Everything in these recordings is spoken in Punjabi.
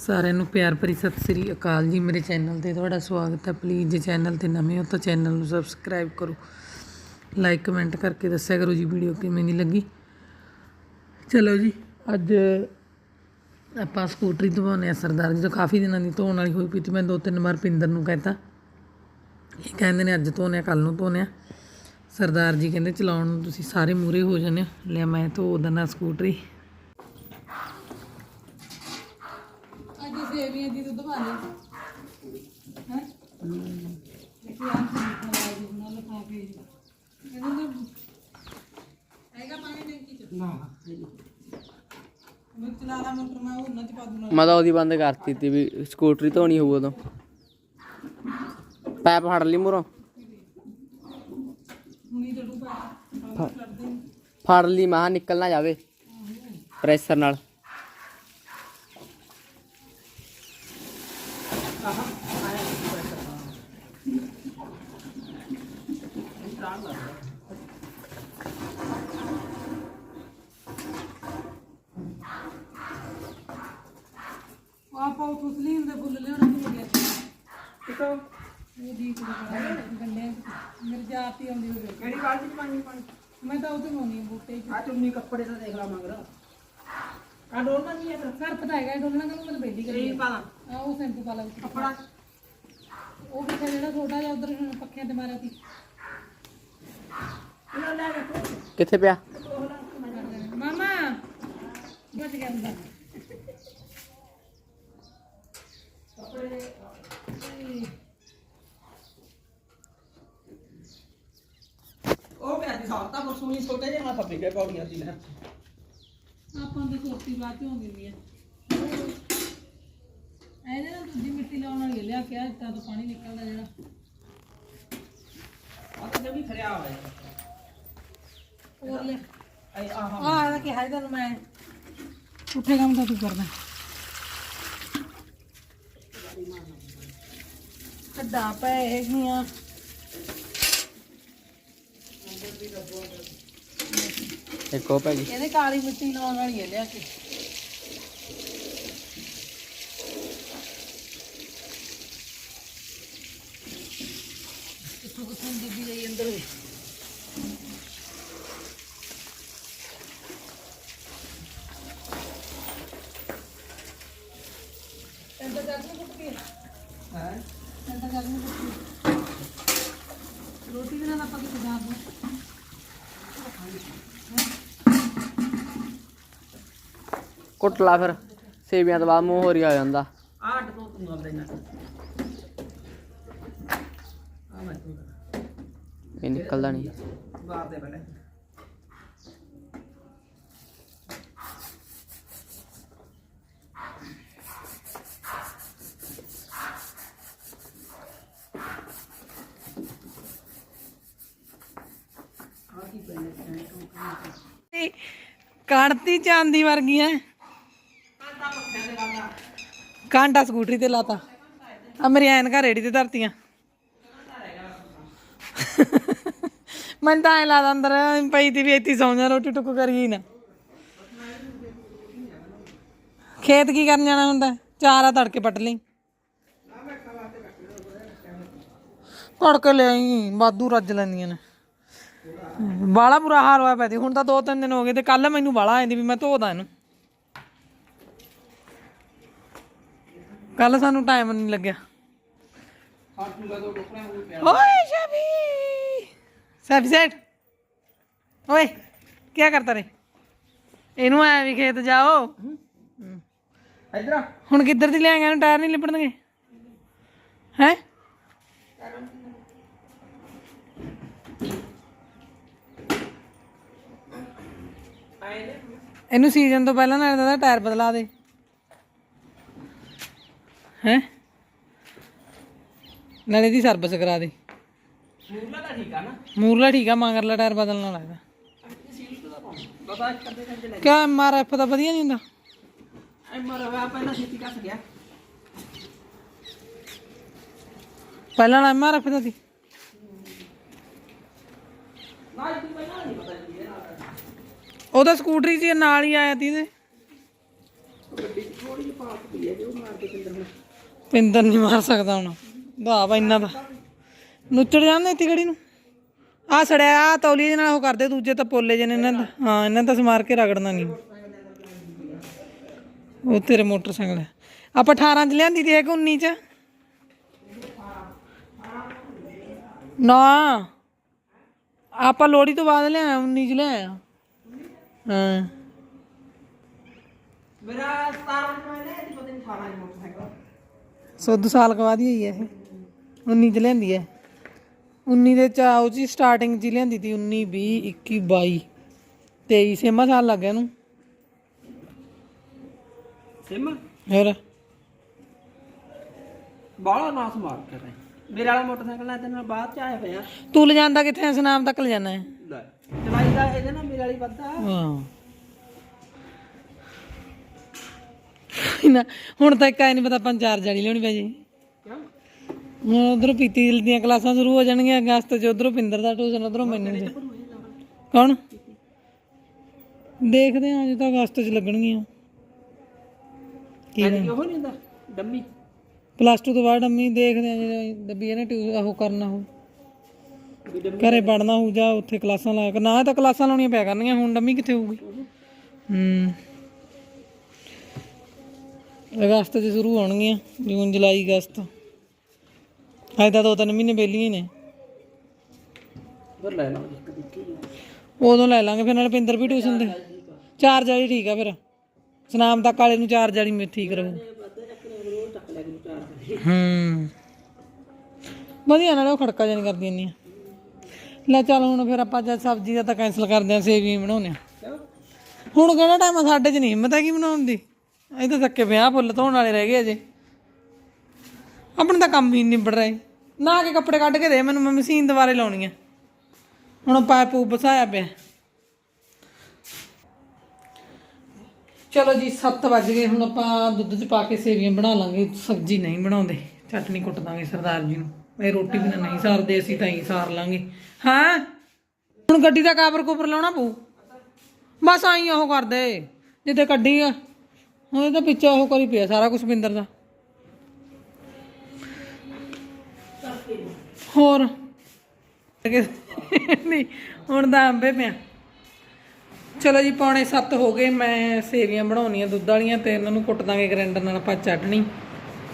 ਸਾਰਿਆਂ ਨੂੰ ਪਿਆਰ ਭਰੀ ਸਤਿ ਸ੍ਰੀ ਅਕਾਲ ਜੀ। ਮੇਰੇ ਚੈਨਲ ਤੇ ਤੁਹਾਡਾ ਸਵਾਗਤ ਹੈ। ਪਲੀਜ਼ ਜੇ ਚੈਨਲ ਤੇ ਨਵੇਂ ਹੋ ਤਾਂ ਚੈਨਲ ਨੂੰ ਸਬਸਕ੍ਰਾਈਬ ਕਰੋ। ਲਾਈਕ ਕਮੈਂਟ ਕਰਕੇ ਦੱਸਿਆ ਕਰੋ ਜੀ ਵੀਡੀਓ ਕਿਵੇਂ ਦੀ ਲੱਗੀ। ਚਲੋ ਜੀ, ਅੱਜ ਆਪਾਂ ਸਕੂਟਰੀ ਧਵਾਉਂਦੇ ਆ ਸਰਦਾਰ ਜੀ ਤੋਂ। ਕਾਫੀ ਦਿਨਾਂ ਦੀ ਧੋਣ ਵਾਲੀ ਹੋਈ ਪਈ ਤੇ ਮੈਂ ਦੋ ਤਿੰਨ ਵਾਰ ਪਿੰਦਰ ਨੂੰ ਕਹਿਤਾ। ਇਹ ਕਹਿੰਦੇ ਨੇ ਅੱਜ ਧੋਨੇ ਆ ਕੱਲ ਨੂੰ ਧੋਨੇ ਆ। ਸਰਦਾਰ ਜੀ ਕਹਿੰਦੇ ਚਲਾਉਣ ਨੂੰ ਤੁਸੀਂ ਸਾਰੇ ਮੂਰੇ ਹੋ ਜਾਂਦੇ ਹੋ। ਲੈ ਮੈਂ ਧੋ ਦਿੰਦਾ ਸਕੂਟਰੀ ਅੱਜ ਸੇਵੀਆਂ ਦੀ ਦੁੱਧ ਪਾ ਲਈ ਹੈ ਦੇਖੀ ਆਂ ਖਲਾ ਦੀ ਨਾਲ ਲਿਖਾ ਕੇ। ਇਹਨਾਂ ਦਾ ਹੈਗਾ ਪਾਣੀ ਟੈਂਕੀ ਚ? ਨਾ। ਮੈਂ ਚਲਾ ਲਾ ਮੋਟਰ ਮੈਂ ਉਹਨਾਂ ਚ ਪਾ ਦੂੰਗਾ। ਮੈਂ ਤਾਂ ਉਹਦੀ ਬੰਦ ਕਰਤੀ ਤੀ ਵੀ ਸਕੂਟਰੀ ਧੋਣੀ ਹੋਊ ਉਦੋਂ। ਪੈਪ ਫੜ ਲਈ ਮੂਰੋਂ ਹੁਣੀ ਪਾ। ਫੜ ਲਈ ਮਹਾ ਨਿਕਲ ਨਾ ਜਾਵੇ। ਪ੍ਰੈਸ਼ਰ ਨਾਲ। ਆਪਾਂ ਉਹ ਲਿਆਉਣਾ ਕਿਤੋਂ ਦੀ ਗੰਡੇ ਆਉਂਦੀ ਹੋਵੇ। ਕਿਹੜੀ ਚ ਪਾਣੀ ਪਾਣੀ? ਮੈਂ ਤਾਂ ਉਹ ਤੇ ਪਾਉਣੀ ਬੂਟੇ ਚ। ਆ ਚੁੰਨੀ ਕੱਪੜੇ ਤਾਂ ਦੇਖ ਲਾ ਮਗਰ। ਆ ਡੋਲਣਾ ਨਹੀਂ ਹੈ ਘਰ ਪਤਾ ਹੈਗਾ ਡੋਲਣਾ ਕਿ ਮੈਂ ਬੇਲੀ ਕਰੀ ਪਾਣਾ ਆ ਉਹ ਸੈਂਪੂ ਪਾ ਲਾ। ਕੱਪੜਾ। ਉਹ ਕਿੱਥੇ ਜਿਹੜਾ ਛੋਟਾ ਜਿਹਾ ਉਧਰ ਪੱਖਿਆਂ ਤੇ ਮਾਰਿਆ ਸੀ। ਲੈ ਕੇ ਕਿੱਥੇ ਪਿਆ? ਮਾਮਾ ਬਚ ਗਿਆ ਅੰਦਰ। ਉਹ ਪਿਆ ਦੀ ਸਾਫ਼ ਤਾਂ ਬਸੂਨੀ ਛੋਟੇ ਜਿਹੇ ਨਾਲ ਫੱਬੇ ਗਏ ਪੌੜੀਆਂ ਦੀ ਲੈ ਆਪਾਂ ਦੀ ਕੋਪੀ ਬਾਅਦ ਚ ਹੁੰਦੀ ਹੁੰਦੀ ਹੈ ਇਹਦੇ ਦੂਜੀ ਮਿੱਟੀ ਲਾਉਣ ਵਾਲੀ ਲਿਆ ਕੇ ਤਾਂ ਤੋਂ ਪਾਣੀ ਨਿਕਲਦਾ ਜਿਹੜਾ। ਆ ਤਾਂ ਜਮੀ ਖਰਿਆ ਹੋਇਆ ਹੋਰ ਲੈ। ਐ ਆਹ ਆ ਇਹਦਾ ਕਿਹਾ ਤੈਨੂੰ ਮੈਂ। ਉੱਠੇ ਕੰਮ ਤਾਂ ਤੂੰ ਕਰਦਾ। ਕੱਢਾ ਪਏ ਹੈਗੀਆਂ ਇੱਕ ਉਹ ਪੈ ਗਈ। ਇਹਦੇ ਕਾਲੀ ਮਿੱਟੀ ਲਾਉਣ ਵਾਲੀ ਹੈ ਲਿਆ ਕੇ। ਕਿੱਥੋਂ ਕਿੱਥੋਂ ਬੀਬੀ ਗਈ ਅੰਦਰ ਹੋਈ ਅੰਦਰ ਜਾ ਕੇ ਕੁੱਟ ਕੇ। ਹੈ? ਅੰਦਰ ਜਾ ਕੇ ਕੁੱਟ ਰੋਟੀ ਦੇ ਨਾਲ ਆਪਾਂ ਕਿੱਥੇ ਜਾ ਦੂੰ ਕੁੱਟ ਲਾ ਫਿਰ। ਸੇਵੀਆਂ ਤੋਂ ਬਾਅਦ ਮੂੰਹ ਹੋਰੀ ਆ ਜਾਂਦਾ। ਆ ਅੱਡ ਤੋਂ ਤੂੰ ਨਾਲ ਲੈਣਾ ਆ ਮੈਂ ਤੂੰ ਇਹ ਨਿਕਲਦਾ ਨਹੀਂ। ਬਾਹਰ ਦੇ ਪਹਿਲੇ ਕੜਤੀ ਚਾਂਦੀ ਵਰਗੀਆਂ। ਕਾਂਟਾ ਸਕੂਟਰੀ ਤੇ ਲਾਤਾ। ਆ ਮੇਰੀ ਐਨਕਾਂ ਰੇੜੀ ਤੇ ਧਰਤੀਆਂ। ਮੈਨੂੰ ਤਾਂ ਐ ਲਾ ਅੰਦਰ ਪਈ ਤੀ ਵੀ ਇੱਥੇ ਸੌਂ ਜਾ, ਰੋਟੀ ਟੁੱਕ ਕਰੀ ਨਾ। ਖੇਤ ਕੀ ਕਰਨ ਜਾਣਾ ਹੁੰਦਾ? ਚਾਰ ਆ ਤੜਕੇ ਪੱਟ ਲਈ। ਤੜਕੇ ਲੈ ਆਈ ਵਾਧੂ ਰੱਜ ਲੈਂਦੀਆਂ ਨੇ। ਬਾਲਾ ਬੁਰਾ ਹਾਲ ਹੋਇਆ ਪੈਦੀ ਹੁਣ ਤਾਂ ਦੋ ਤਿੰਨ ਦਿਨ ਹੋ ਗਏ ਤੇ ਕੱਲ ਮੈਨੂੰ ਬਾਲਾ ਆਂਦੀ ਵੀ ਮੈਂ ਧੋਦਾ ਇਹਨੂੰ। ਕੱਲ ਸਾਨੂੰ ਟਾਈਮ ਨਹੀਂ ਲੱਗਿਆ। ਓਏ ਸ਼ਬੀ! ਸਭ ਸੈਟ। ਓਏ ਕੀ ਕਰਤਾ ਰੇ ਇਹਨੂੰ ਐ ਵੀ ਖੇਤ ਜਾਓ। ਇਧਰ ਹੁਣ ਕਿੱਧਰ ਦੀ ਲਿਆਂਗੇ ਇਹਨੂੰ ਟਾਇਰ ਨਹੀਂ ਲਿਪੜਨਗੇ। ਹੈ? ਇਹਨੂੰ ਸੀਜ਼ਨ ਤੋਂ ਪਹਿਲਾਂ ਨਾਲ ਦਾ ਟਾਇਰ ਬਦਲਾ ਦੇ। ਹੈ? ਨਾਲੇ ਦੀ ਸਰਵਿਸ ਕਰਾ ਦੇ। ਮੂਰਲਾ ਤਾਂ ਠੀਕ ਆ ਨਾ? ਮੂਰਲਾ ਠੀਕ ਆ, ਮਗਰਲਾ ਟਾਇਰ ਬਦਲਣਾ ਲੱਗਦਾ ਬਾਬਾ ਇੱਕ ਅੱਧੇ ਲੈ ਕਿਆ ਐਮ ਦਾ ਵਧੀਆ ਨਹੀਂ ਹੁੰਦਾ? ਐ ਮਰ ਪਹਿਲਾਂ ਛੇਤੀ ਕੱਸ ਗਿਆ ਪਹਿਲਾਂ ਐਮ ਆਰ ਦਾ ਸੀ। ਨਾ ਇਹ ਪਹਿਲਾਂ ਨਹੀਂ ਪਤਾ ਕੀ ਉਹਦਾ ਸਕੂਟਰੀ 'ਚ ਨਾਲ ਹੀ ਆਇਆ ਤੀ ਇਹਦੇ। ਥੋੜੀ ਜਿਹੀ ਪਾ ਪਿੰਦਰ ਨਹੀਂ ਮਾਰ ਸਕਦਾ ਹੁਣ। ਭਾਵ ਇੰਨਾ ਦਾ ਨੁੱਚੜ ਜਾਂਦੇ ਇੱਥੇ ਖੜੀ ਨੂੰ? ਆ ਸੜਿਆ ਆ ਤੌਲੀ ਦੇ ਨਾਲ ਉਹ ਕਰਦੇ ਦੂਜੇ ਤਾਂ ਪੋਲੇ ਨੇ ਇਹਨਾਂ ਦਾ। ਹਾਂ ਇਹਨਾਂ ਦਾ ਸਮਾਰ ਕੇ ਰਗੜਨਾ ਨਹੀਂ। ਉਹ ਤੇਰੇ ਮੋਟਰਸਾਈਕਲ ਆਪਾਂ 18 ਚ ਲਿਆਂਦੀ ਦੀ ਹੈ ਕਿ 19 ਚ। ਨਾ। ਆਪਾਂ ਲੋੜੀ ਤੋਂ ਬਾਅਦ ਲਿਆਇਆ 19 ਚ ਲਿਆਇਆ। ਹਾਂ। ਮੇਰਾ 17 ਨੂੰ ਲੈ ਤੇ ਪਤਾ ਨਹੀਂ 18 ਦੀ ਮੋਟਰਸਾਈਕਲ। ਸੋ ਸਾਲ ਕੁ ਬਾਅਦ ਹੀ ਹੋਈ ਹੈ ਇਹ। 19 ਚ ਲਿਆਂਦੀ ਹੈ 19 ਦੇ ਚਾ ਉਹ ਜੀ ਸਟਾਰਟਿੰਗ ਹੀ ਲਿਆਂਦੀ ਤੀ 19 20 21 22 23 ਸੇਮਾ ਸਾਲ ਲੱਗ ਗਿਆ ਇਹਨੂੰ। ਸਿਮ ਹੋਰ? ਬਾਹਲਾ ਨਾਸ ਮਾਰ ਕਰ ਰਿਹਾ ਮੇਰੇ ਵਾਲਾ ਮੋਟਰਸਾਈਕਲ ਨਾਲ ਤੇ ਨਾਲ ਬਾਅਦ ਚ ਆਇਆ ਪਿਆ। ਤੂੰ ਲਿਜਾਂਦਾ ਕਿੱਥੇ ਐ ਸਨਾਮ ਤੱਕ ਲਿਜਾਣਾ ਹੈ ਲੈ ਚਲਾਈ ਦਾ ਇਹਦੇ ਨਾਲ ਮੇਰੇ ਵਾਲੀ ਵੱਧਾ ਹਾਂ। ਨਾ ਹੁਣ ਤਾਂ ਇੱਕ ਆਈ ਨਹੀਂ ਪਤਾ ਪੰਜ ਚਾਰ ਜਾੜੀ ਲਿਆਉਣੀ ਪੈ ਜੀ। ਕਿਉਂ? ਹੁਣ ਉਧਰੋਂ ਪੀਤੀ ਦੀਆਂ ਕਲਾਸਾਂ ਸ਼ੁਰੂ ਹੋ ਜਾਣਗੀਆਂ ਅਗਸਤ ਚ ਉਧਰੋਂ ਪਿੰਦਰ ਦਾ ਟਿਊਸ਼ਨ ਉਧਰੋਂ ਮੈਨੂੰ ਜੀ ਕੌਣ? ਦੇਖਦੇ ਹਾਂ ਅਜੇ ਤਾਂ ਅਗਸਤ ਚ ਲੱਗਣਗੀਆਂ। ਕੀ ਅੱਜ ਕਿਉਂ ਨਹੀਂ ਹੁੰਦਾ ਡੰਮੀ। ਪਲੱਸ 2 ਤੋਂ ਬਾਅਦ ਅੰਮੀ ਦੇਖਦੇ ਆ ਜੇ ਦੱਬੀ ਇਹਨੇ ਟਿਊ ਉਹ ਕਰਨਾ ਹੋ ਵੀ ਡੰਮੀ ਘਰੇ ਪੜਨਾ ਹੋ ਜਾ ਉੱਥੇ ਕਲਾਸਾਂ ਲਾ ਕੇ ਨਾ ਤਾਂ ਕਲਾਸਾਂ ਲਾਉਣੀਆਂ ਪਿਆ ਕਰਨੀਆਂ ਹੁਣ ਡੰਮੀ ਕਿੱਥੇ ਹੋਊਗੀ? ਹੂੰ। ਅਗਸਤ ਚ ਸ਼ੁਰੂ ਹੋਣਗੀਆਂ ਜੂਨ ਜੁਲਾਈ ਅਗਸਤ। ਅਜੇ ਤਾਂ ਦੋ ਤਿੰਨ ਮਹੀਨੇ ਵਿਹਲੀਆਂ ਹੀ ਨੇ। ਫਿਰ ਲੈ ਲਾਂ ਇੱਕ ਦਿੱਤੀ ਉਦੋਂ ਲੈ ਲਾਂਗੇ ਫਿਰ ਨਾਲ ਪਿੰਦਰ ਵੀ ਟਿਊਸ਼ਨ ਦੇ। ਚਾਰ ਜਾਲੀ ਠੀਕ ਆ ਫਿਰ। ਸਨਾਮ ਤੱਕ ਵਾਲੇ ਨੂੰ ਚਾਰ ਜਾਲੀ ਮੇ ਠੀਕ ਰਹੂ। ਹੂੰ। ਵਧੀਆ ਨਾਲੇ ਉਹ ਖੜਕਾ ਜਾਨੀ ਕਰਦੀਆਂ ਨਹੀਂ ਲੈ ਚੱਲ ਹੁਣ ਫਿਰ ਆਪਾਂ ਜਦ ਸਬਜ਼ੀ ਦਾ ਤਾਂ ਕੈਨਸਲ ਕਰਦੇ ਆ ਸੇਵੀਆਂ ਬਣਾਉਂਦੇ ਆ ਹੁਣ ਕਿਹੜਾ ਟਾਈਮ ਆ ਸਾਡੇ 'ਚ ਨਹੀਂ ਹਿੰਮਤ ਹੈ ਕੀ ਬਣਾਉਣ ਦੀ। ਅਸੀਂ ਤਾਂ ਥੱਕੇ ਪਿਆ ਫੁੱਲ ਧੋਣ ਵਾਲੇ ਰਹਿ ਗਏ ਅਜੇ। ਆਪਣੇ ਤਾਂ ਕੰਮ ਹੀ ਨਿਬੜ ਰਹੇ। ਨਾ ਕੇ ਕੱਪੜੇ ਕੱਢ ਕੇ ਦੇ, ਮੈਨੂੰ ਮੈਂ ਮਸ਼ੀਨ ਦੁਬਾਰੇ ਲਾਉਣੀ ਆ। ਹੁਣ ਪਾਇਪ ਪੂਪ ਬਸਾਇਆ ਪਿਆ। ਚਲੋ ਜੀ 7 ਵੱਜ ਗਏ, ਹੁਣ ਆਪਾਂ ਦੁੱਧ 'ਚ ਪਾ ਕੇ ਸੇਵੀਆਂ ਬਣਾ ਲਾਂਗੇ। ਸਬਜ਼ੀ ਨਹੀਂ ਬਣਾਉਂਦੇ, ਚਟਨੀ ਕੁੱਟ ਦਾਂਗੇ ਸਰਦਾਰ ਜੀ ਨੂੰ। ਇਹ ਰੋਟੀ ਬਿਨਾ ਨਹੀਂ ਸਾਰਦੇ, ਅਸੀਂ ਤਾਂ ਹੀ ਸਾਰ ਲਾਂਗੇ। ਹਾਂ? ਹੁਣ ਗੱਡੀ ਦਾ ਕਾਬਰ ਕੋਪਰ ਲਾਉਣਾ ਪਊ? ਬਸ ਆਈ ਉਹ ਕਰਦੇ ਜਿੱਤੇ ਕੱਢੀ ਆ। ਹੁਣ ਇਹ ਤਾਂ ਪਿੱਛੇ ਉਹ ਕਰੀ ਪਿਆ ਸਾਰਾ ਕੁਝ ਬਿੰਦਰ ਦਾ। ਹੋਰ। ਨਹੀਂ ਹੁਣ ਤਾਂ ਅੰਬੇ ਪਿਆ। ਚਲੋ ਜੀ ਪੌਣੇ 7 ਹੋ ਗਏ। ਮੈਂ ਸੇਵੀਆਂ ਬਣਾਉਣੀਆਂ ਦੁੱਧ ਵਾਲੀਆਂ ਤੇ ਇਹਨਾਂ ਨੂੰ ਕੁੱਟ ਦਾਂਗੇ ਗ੍ਰਾਈਂਡਰ ਨਾਲ ਆਪਾਂ ਚਟਣੀ।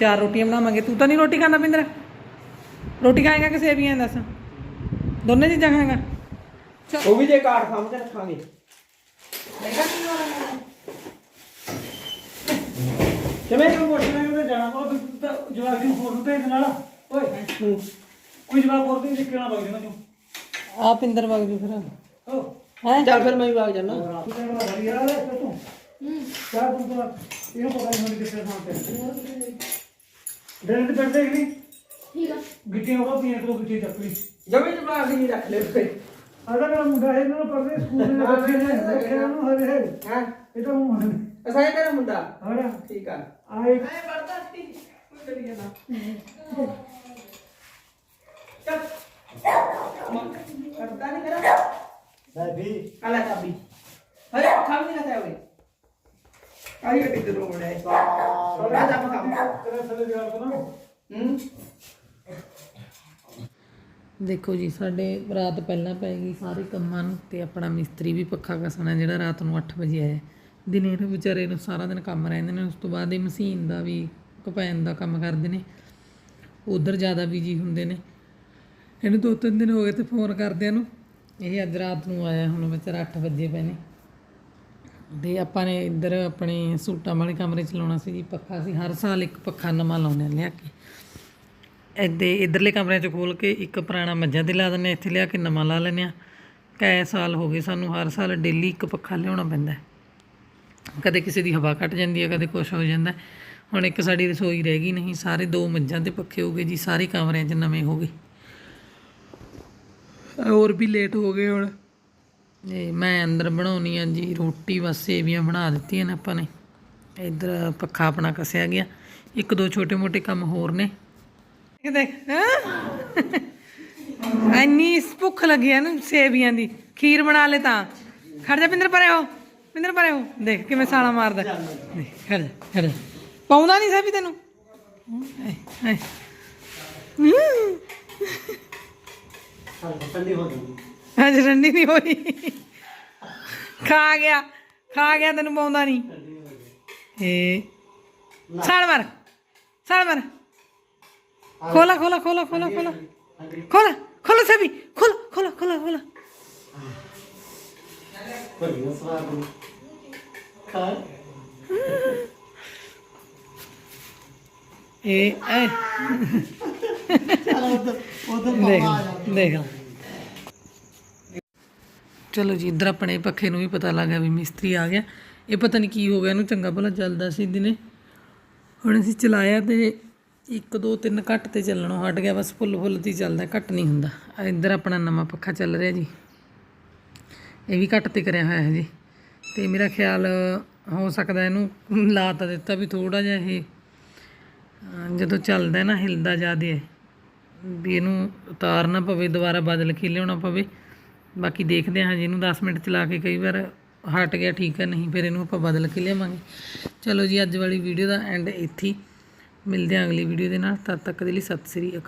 ਚਾਰ ਰੋਟੀਆਂ ਬਣਾਵਾਂਗੇ। ਤੂੰ ਤਾਂ ਨਹੀਂ ਰੋਟੀ ਖਾਂਦਾ ਪਿੰਦਰ? ਰੋਟੀ ਖਾਏਗਾ ਕਿ ਸੇਵੀਆਂ ਦੱਸ? ਦੋਨੇ ਚੀਜ਼ਾਂ ਖਾਏਗਾ? ਉਹ ਵੀ ਜੇ ਕਾਰਡ ਸਮਝ ਕੇ ਰੱਖਾਂਗੇ। ਕਿਵੇਂ ਕਿਉਂ ਮੋਟਰਸਾਈਕਲ ਤੇ ਜਾਣਾ? ਉਹ ਜਵਾਬ ਨੂੰ ਫੋਨ ਭੇਜ ਨਾਲ। ਓਏ। ਕੋਈ ਜਵਾਬ ਹੋਰ ਨਹੀਂ ਨਿਕਲਣਾ ਬਗ ਜਾਣਾ ਤੂੰ? ਆ ਪਿੰਦਰ ਵਗ ਜੂ ਫਿਰ। ਓ। ਹੈ? ਚੱਲ ਫਿਰ ਮੈਂ ਵੀ ਵਗ ਜਾਣਾ ਤੂੰ ਕਹਿੰਦਾ ਵਧੀਆ ਲੈ ਤੂੰ। ਚਾਹ ਤੂੰ ਤਾਂ ਇਹਨੂੰ ਪਤਾ ਨਹੀਂ ਮੈਨੂੰ ਕਿੱਥੇ ਥਾਂ ਤੇ। ਡੇਢ ਤੇ ਬੈਠਦੇ ਕਿ ਨਹੀਂ। ਠੀਕ ਆ। ਗਿੱਟੀਆਂ ਉਹ ਪੀਆਂ ਤੋਂ ਗਿੱਟੀ ਚੱਕਰੀ ਜਮੇ ਜਵਾਬ ਨਹੀਂ ਰੱਖ ਲੈ ਫੇ ਆਦਾ ਮੇਰਾ ਮੁੰਡਾ ਹੈ ਇਹਨਾਂ ਨੂੰ ਪੜਦੇ ਸਕੂਲ ਦੇ ਬੱਚੇ ਨੇ ਦੇਖਿਆ ਨੂੰ ਹਰੇ ਹੈ ਹਾਂ? ਇਹ ਤਾਂ ਉਹ ਅਸਾਂ ਇਹ ਤੇਰਾ ਮੁੰਡਾ? ਹੜਾ ਠੀਕ ਆ। ਆਏ ਮੈਂ ਪੜਦਾ ਸੀ ਕੋਈ ਕਰੀ ਜਾਣਾ ਚੱਲ। ਨਾ ਦੇਖੋ ਜੀ ਸਾਡੇ ਰਾਤ ਪਹਿਲਾਂ ਪੈ ਗਈ ਸਾਰੇ ਕੰਮਾਂ ਨੂੰ ਤੇ ਆਪਣਾ ਮਿਸਤਰੀ ਵੀ ਪੱਖਾ ਕਸਣਾ ਜਿਹੜਾ ਰਾਤ ਨੂੰ 8 ਵਜੇ ਆਇਆ। ਦਿਨੇ ਇਹਨੂੰ ਵਿਚਾਰੇ ਨੂੰ ਸਾਰਾ ਦਿਨ ਕੰਮ ਰਹਿੰਦੇ ਨੇ ਉਸ ਤੋਂ ਬਾਅਦ ਇਹ ਮਸ਼ੀਨ ਦਾ ਵੀ ਕਪੈਨ ਦਾ ਕੰਮ ਕਰਦੇ ਨੇ। ਉਧਰ ਜ਼ਿਆਦਾ ਬਿਜ਼ੀ ਹੁੰਦੇ ਨੇ। ਇਹਨੂੰ ਦੋ ਤਿੰਨ ਦਿਨ ਹੋ ਗਏ ਤੇ ਫੋਨ ਕਰਦਿਆਂ ਨੂੰ। ਇਹ ਅੱਜ ਰਾਤ ਨੂੰ ਆਇਆ ਹੁਣ ਵਿਚਾਰਾ 8 ਵਜੇ ਪਏ ਨੇ। ਤੇ ਆਪਾਂ ਨੇ ਇੱਧਰ ਆਪਣੇ ਸੂਟਾਂ ਵਾਲੇ ਕਮਰੇ ਚ ਲਾਉਣਾ ਸੀ ਜੀ ਪੱਖਾ। ਸੀ ਹਰ ਸਾਲ ਇੱਕ ਪੱਖਾ ਨਵਾਂ ਲਾਉਂਦੇ ਆ ਲਿਆ ਕੇ। ਇੱਦੇ ਇਧਰਲੇ ਕਮਰਿਆਂ 'ਚ ਖੋਲ ਕੇ ਇੱਕ ਪੁਰਾਣਾ ਮੱਝਾਂ ਦੇ ਲਾ ਦਿੰਦੇ ਹਾਂ, ਇੱਥੇ ਲਿਆ ਕੇ ਨਵਾਂ ਲਾ ਲੈਂਦੇ ਆ ਕਈ ਸਾਲ ਹੋ ਗਏ ਸਾਨੂੰ ਹਰ ਸਾਲ ਡੇਲੀ ਇੱਕ ਪੱਖਾ ਲਿਆਉਣਾ ਪੈਂਦਾ ਕਦੇ ਕਿਸੇ ਦੀ ਹਵਾ ਕੱਟ ਜਾਂਦੀ ਹੈ ਕਦੇ ਕੁਛ ਹੋ ਜਾਂਦਾ ਹੁਣ ਇੱਕ ਸਾਡੀ ਰਸੋਈ ਰਹਿ ਗਈ ਨਹੀਂ ਸਾਰੇ ਦੋ ਮੱਝਾਂ ਦੇ ਪੱਖੇ ਹੋ ਗਏ ਜੀ ਸਾਰੇ ਕਮਰਿਆਂ 'ਚ ਨਵੇਂ ਹੋ ਗਏ। ਹੋਰ ਵੀ ਲੇਟ ਹੋ ਗਏ ਹੁਣ। ਇਹ ਮੈਂ ਅੰਦਰ ਬਣਾਉਣੀ ਆ ਜੀ ਰੋਟੀ ਬਸ ਸੇਵੀਆਂ ਬਣਾ ਦਿੱਤੀਆਂ ਨੇ ਆਪਾਂ ਨੇ। ਇੱਧਰ ਪੱਖਾ ਆਪਣਾ ਕਸਿਆ ਗਿਆ। ਇੱਕ ਦੋ ਛੋਟੇ ਮੋਟੇ ਕੰਮ ਹੋਰ ਨੇ। ਦੇਖ ਹੈਂ? ਇੰਨੀ ਭੁੱਖ ਲੱਗੀ ਆ ਨਾ ਸੇਵੀਆਂ ਦੀ। ਖੀਰ ਬਣਾ ਲੈ ਤਾਂ। ਖੜ ਜਾ ਪਿੰਦਰ ਪਰੇ ਹੋ। ਪਿੰਦਰ ਪਰੇ ਹੋ। ਦੇਖ ਕਿਵੇਂ ਸਾਲਾ ਮਾਰਦਾ। ਖੜ ਜਾ ਖੜ ਜਾ। ਪਾਉਂਦਾ ਨਹੀਂ ਸਾਬੀ ਤੈਨੂੰ? ਹਾਏ, ਹਾਏ। ਠੰਡੀ ਹੋ ਗਈ ਅੱਜ ਰੰਡੀ ਨਹੀਂ ਹੋਈ। ਖਾ ਗਿਆ ਖਾ ਗਿਆ ਤੈਨੂੰ ਪਾਉਂਦਾ ਨਹੀਂ। ਏ ਛਾਲ ਮਾਰ ਛਾਲ ਮਾਰ ਖੋਲਾ ਖੋਲਾ ਖੋਲਾ ਖੋਲਾ ਖੋਲਾ ਖੋਲਾ ਖੋਲਾ ਸਭੀ। ਖੋਲਾ ਖੋਲਾ ਖੋਲਾ ਖੋਲਾ ਵਧੀਆ ਸਵਾਦ ਨੂੰ। ਖਾ। ਇਹ ਐ ਦੇਖ ਦੇਖ ਚਲੋ ਜੀ, ਇੱਧਰ ਆਪਣੇ ਪੱਖੇ ਨੂੰ ਵੀ ਪਤਾ ਲੱਗ ਗਿਆ ਵੀ ਮਿਸਤਰੀ ਆ ਗਿਆ। ਇਹ ਪਤਾ ਨਹੀਂ ਕੀ ਹੋ ਗਿਆ ਇਹਨੂੰ, ਚੰਗਾ ਭਲਾ ਚੱਲਦਾ ਸੀ ਦਿਨੇ ਹੁਣ ਅਸੀਂ ਚਲਾਇਆ ਤੇ 1 2 3 ਘੱਟ ਤੇ ਚੱਲਣੋਂ ਹਟ ਗਿਆ, ਬਸ ਫੁੱਲ ਫੁੱਲ ਤੇ ਚੱਲਦਾ, ਘੱਟ ਨਹੀਂ ਹੁੰਦਾ। ਆਹ ਇੱਧਰ ਆਪਣਾ ਨਵਾਂ ਪੱਖਾ ਚੱਲ ਰਿਹਾ ਜੀ। ਇਹ ਵੀ ਘੱਟ ਤੇ ਕਰਿਆ ਹੋਇਆ ਹੈ ਜੀ। ਤੇ ਮੇਰਾ ਖਿਆਲ ਹੋ ਸਕਦਾ ਇਹਨੂੰ ਲਾ ਤਾਂ ਦਿੱਤਾ ਵੀ ਥੋੜਾ ਜਿਹਾ ਇਹ ਜਦੋਂ ਚੱਲਦਾ ਨਾ ਹਿਲਦਾ ਜ਼ਿਆਦੇ ਹੈ ਵੀ ਇਹਨੂੰ ਉਤਾਰਨਾ ਪਵੇ, ਦੁਬਾਰਾ ਬਦਲ ਕੇ ਲਿਆਉਣਾ ਪਵੇ। ਬਾਕੀ ਦੇਖਦੇ ਹਾਂ ਜੀ ਇਹਨੂੰ 10 ਮਿੰਟ ਚਲਾ ਕੇ ਕਈ ਵਾਰ ਹਟ ਗਿਆ, ਠੀਕ ਹੈ, ਨਹੀਂ, ਫਿਰ ਇਹਨੂੰ ਆਪਾਂ ਬਦਲ ਕੇ ਲਿਆਵਾਂਗੇ। ਚਲੋ ਜੀ, ਅੱਜ ਵਾਲੀ ਵੀਡੀਓ ਦਾ ਐਂਡ ਇੱਥੇ ਮਿਲਦੇ ਹਾਂ ਅਗਲੀ ਵੀਡੀਓ ਦੇ ਨਾਲ, ਤਦ ਤੱਕ ਦੇ ਲਈ ਸਤਿ ਸ੍ਰੀ ਅਕਾਲ।